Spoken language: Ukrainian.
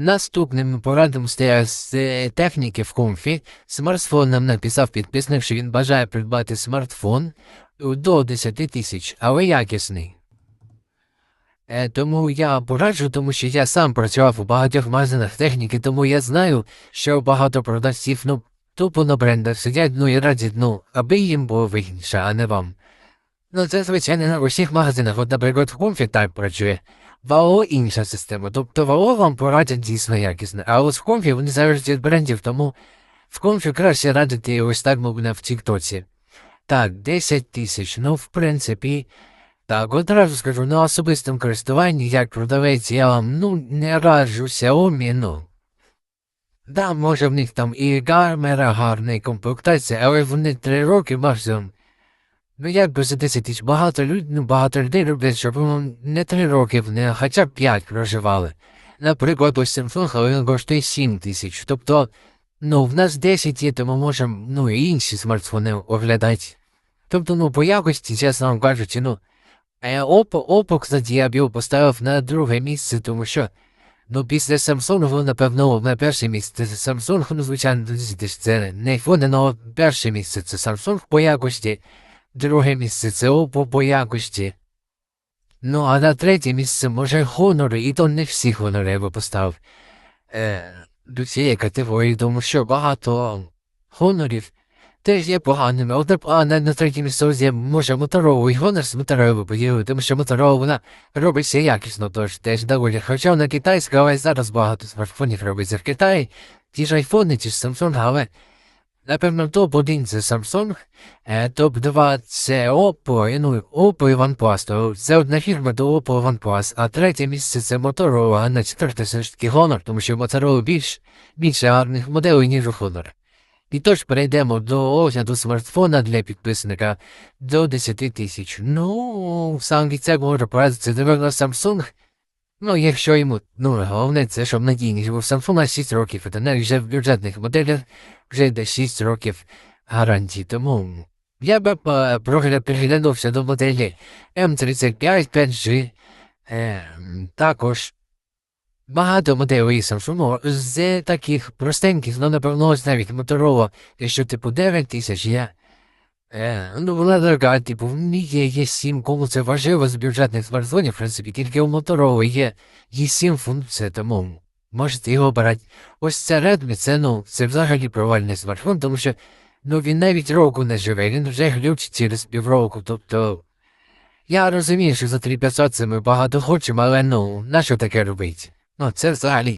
Наступним порадом з е, техніки в комфі. Смартфон нам написав підписник, що він бажає придбати смартфон до 10 тисяч, але якісний. Е, тому я пораджу, тому що я сам працював у багатьох магазинах техніки, тому я знаю, що багато продавців, ну, тупо на брендах сидять, ну і радять, ну, аби їм було вигідніше, а не вам. Ну, це, звичайно, на усіх магазинах. От, наприклад, в комфі так працює. В АО інша система. Тобто в АО вам порадять дійсно якісне, а ось в комфі вони залежать від брендів, тому в комфі краще радити ось так, мовно, в Тіктоці. Так, 10 тисяч, ну, в принципі, так, одразу скажу, на особистому користуванні, як продавець, я вам, ну, не раджу Xiaomi, ну. Да, може в них там і камера гарна, і комплектація, але вони 3 роки максимум. Ну як би за 10 тисяч багато людей, ну багато людей роблять, щоб ну, не 3 роки, не хоча б 5 проживали. Наприклад, ось Samsung, він коштує 7 тисяч. Тобто, ну, в нас 10 є, тому можемо, ну, і інші смартфони оглядати. Тобто, ну, по якості, чесно вам кажучи, ну, е, Oppo, Oppo, кстати, я б його поставив на друге місце, тому що, ну, після Samsung, напевно, на перше місце це Samsung, ну, звичайно, це не iPhone, але перше місце це Samsung по якості. Друге місце це по якості. Ну, а на третє місце може Honor, і то не всі Honor я би поставив. Е, до цієї категорії, тому що багато Honorів теж є поганими. От а на, третє місце може Motorola і Honor з Motorola поділили, тому що Motorola вона робить все якісно, тож теж доволі. Хоча вона китайська, але зараз багато смартфонів робиться в Китаї. Ті ж айфони, ті ж Samsung, але Напевно, топ-1 це Samsung, е, топ-2 це Oppo, ну, Oppo і OnePlus. Це одна фірма до Oppo і OnePlus, а третє місце це Motorola, а на четверте все ж таки Honor, тому що Motorola більш, більше гарних моделей, ніж у Honor. І тож перейдемо до огляду смартфона для підписника до 10 тисяч. Ну, сам від цього можу порадити, напевно, Samsung. Ну, якщо йому, ну, головне, це щоб надійність, бо в Samsung 6 років, а навіть вже в бюджетних моделях вже йде 6 років гарантії. Тому я б приглянувся до моделі М35 5G. Е, також багато моделей Samsung з таких простеньких, ну, напевно, навіть Motorola, що типу 9 тисяч є. Е, ну, вона дорога, типу, в них є, є 7, кому це важливо з бюджетних смартфонів, в принципі, тільки у Motorola є, є 7 функцій, тому можете його брати. Ось це Redmi, це, ну, це взагалі провальний смартфон, тому що, ну, він навіть року не живе, він вже глючить через півроку, тобто, я розумію, що за 3500 це ми багато хочемо, але, ну, на що таке робити? Ну, це взагалі.